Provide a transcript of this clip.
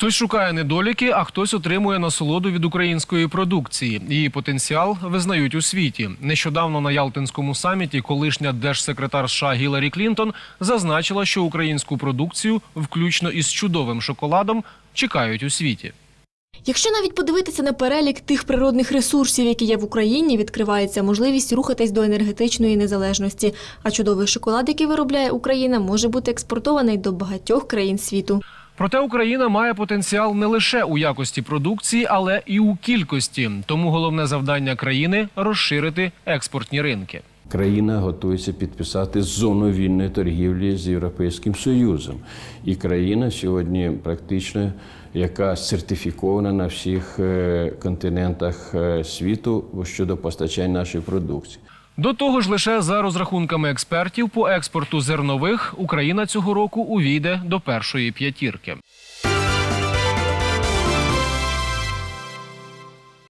Хтось шукає недоліки, а хтось отримує насолоду від української продукції. Її потенціал визнають у світі. Нещодавно на Ялтинському саміті колишня держсекретар США Гіларі Клінтон зазначила, що українську продукцію, включно із чудовим шоколадом, чекають у світі. Якщо навіть подивитися на перелік тих природних ресурсів, які є в Україні, відкривається можливість рухатись до енергетичної незалежності. А чудовий шоколад, який виробляє Україна, може бути експортований до багатьох країн світу. Проте Україна має потенціал не лише у якості продукції, але і у кількості. Тому головне завдання країни розширити експортні ринки. Країна готується підписати зону вільної торгівлі з Європейським Союзом. І країна сьогодні практично яка сертифікована на всіх е, континентах е, світу щодо постачання нашої продукції. До того ж, лише за розрахунками експертів по експорту зернових Україна цього року увійде до першої п'ятірки.